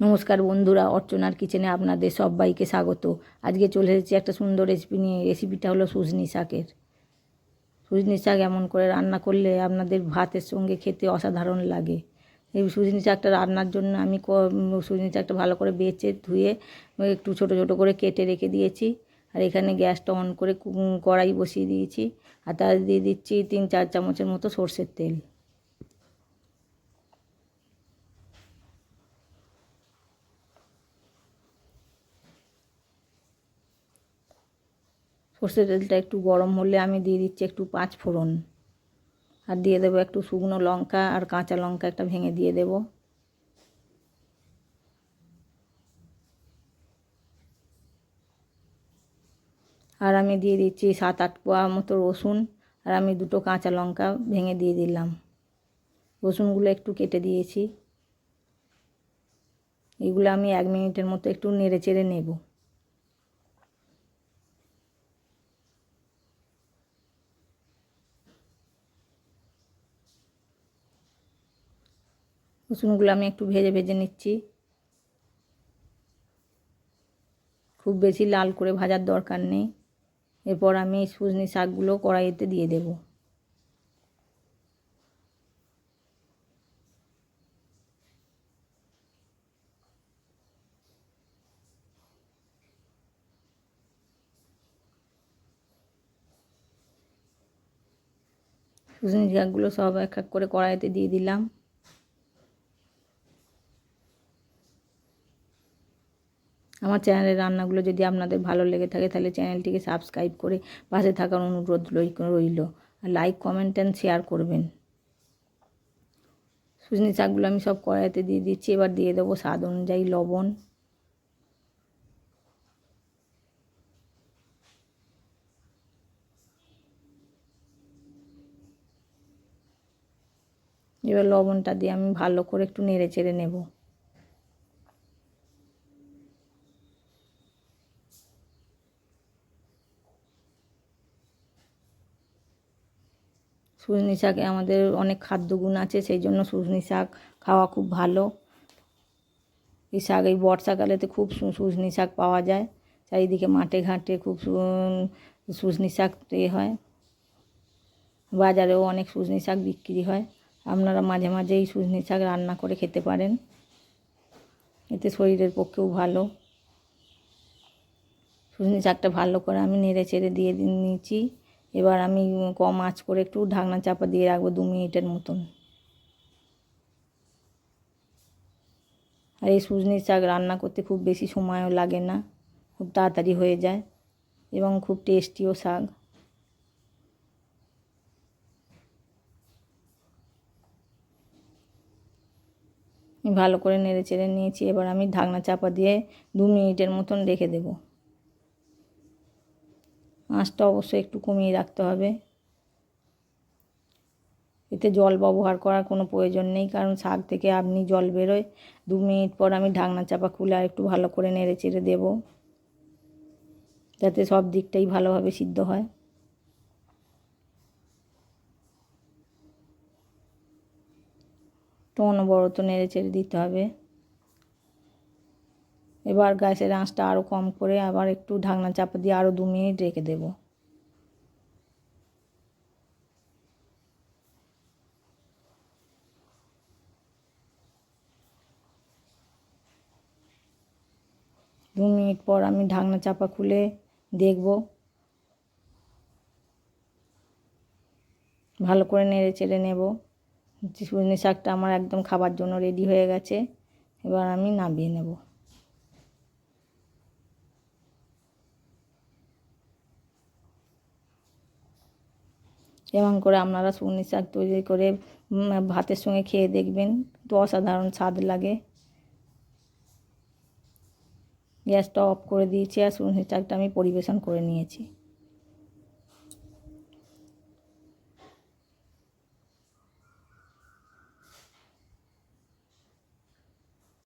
নমস্কার বন্ধুরা, অর্চনার কিচেনে আপনাদের সবাইকে স্বাগত। আজকে চলে এসেছি একটা সুন্দর রেসিপি নিয়ে। রেসিপিটা হলো সুজনি শাকের। সুজনি শাক এমন করে রান্না করলে আপনাদের ভাতের সঙ্গে খেতে অসাধারণ লাগে। এই সুজনি শাকটা রান্নার জন্য আমি সুজনি শাকটা ভালো করে বেছে ধুয়ে একটু ছোট ছোট করে কেটে রেখে দিয়েছি। আর এখানে গ্যাসটা অন করে কড়াই বসিয়ে দিয়েছি। আর তার দিয়ে দিচ্ছি তিন চার চামচের মতো সর্ষের তেল। সর্ষের তেলটা একটু গরম হলে আমি দিয়ে দিচ্ছি একটু পাঁচ ফোড়ন। আর দিয়ে দেবো একটু শুকনো লঙ্কা আর কাঁচা লঙ্কা একটা ভেঙে দিয়ে দেব। আর আমি দিয়ে দিচ্ছি সাত আট পোয়া মতো রসুন। আর আমি দুটো কাঁচা লঙ্কা ভেঙে দিয়ে দিলাম। রসুনগুলো একটু কেটে দিয়েছি। এগুলো আমি এক মিনিটের মতো একটু নেড়ে চেড়ে নেব। রসুনগুলো আমি একটু ভেজে ভেজে নিচ্ছি। খুব বেশি লাল করে ভাজার দরকার নেই। এরপর আমি সুজনি শাকগুলো কড়াইতে দিয়ে দেব। সুজনি শাকগুলো সব এক এক করে কড়াইতে দিয়ে দিলাম। আমার চ্যানেলের রান্নাগুলো যদি আপনাদের ভালো লেগে থাকে, তাহলে চ্যানেলটিকে সাবস্ক্রাইব করে পাশে থাকার অনুরোধ রই, রইল। আর লাইক কমেন্ট অ্যান্ড শেয়ার করবেন। সুজনি শাকগুলো আমি সব কড়াইতে দিয়ে দিচ্ছি, এবার দিয়ে দেবো স্বাদ অনুযায়ী লবণ। এবার লবণটা দিয়ে আমি ভালো করে একটু নেড়ে চেড়ে নেব। সজনি শাকে, আমাদের অনেক খাদ্যগুণ আছে, সেই জন্য সজনি শাক খাওয়া খুব ভালো। এই শাক, এই বর্ষাকালেতে খুব সজনি শাক পাওয়া যায়। চারিদিকে মাঠে ঘাটে খুব সজনি শাক এ হয়। বাজারেও অনেক সজনি শাক বিক্রি হয়। আপনারা মাঝে মাঝে এই সজনি শাক রান্না করে খেতে পারেন। এতে শরীরের পক্ষেও ভালো। সজনি শাকটা ভালো করে আমি নেড়ে চেড়ে দিয়ে নিয়েছি। এবার আমি কম আঁচ করে একটু ঢাকনা চাপা দিয়ে রাখব দু মিনিটের মতন। আর এই সুজনির শাক রান্না করতে খুব বেশি সময়ও লাগে না, খুব তাড়াতাড়ি হয়ে যায় এবং খুব টেস্টিও শাক। ভালো করে নেড়ে চেড়ে নিয়েছি, এবার আমি ঢাকনা চাপা দিয়ে দু মিনিটের মতন রেখে দেবো। আঁচটা অবশ্যই একটু কমিয়ে রাখতে হবে। এতে জল ব্যবহার করার কোনো প্রয়োজন নেই, কারণ শাক থেকে আপনি জল বেরোয়। দু মিনিট পর আমি ঢাকনা চাপা খুলে আর একটু ভালো করে নেড়ে চেড়ে দেবো, যাতে সব দিকটাই ভালোভাবে সিদ্ধ হয়। তো অনবরত নেড়ে চেড়ে দিতে হবে। এবার গ্যাসের আঁচটা আরও কম করে আবার একটু ঢাকনা চাপা দিয়ে আরও দু মিনিট রেখে দেব। দু মিনিট পর আমি ঢাকনা চাপা খুলে দেখব। ভালো করে নেড়ে চেড়ে নেব। সজনে শাকটা আমার একদম খাবার জন্য রেডি হয়ে গেছে। এবার আমি নামিয়ে নেব। এমন করে আপনারা শুকনি শাক তৈরি করে ভাতের সঙ্গে খেয়ে দেখবেন। তো অসাধারণ স্বাদ লাগে। গ্যাসটা অফ করে দিয়েছি আর শুকনি শাকটা আমি পরিবেশন করে নিয়েছি।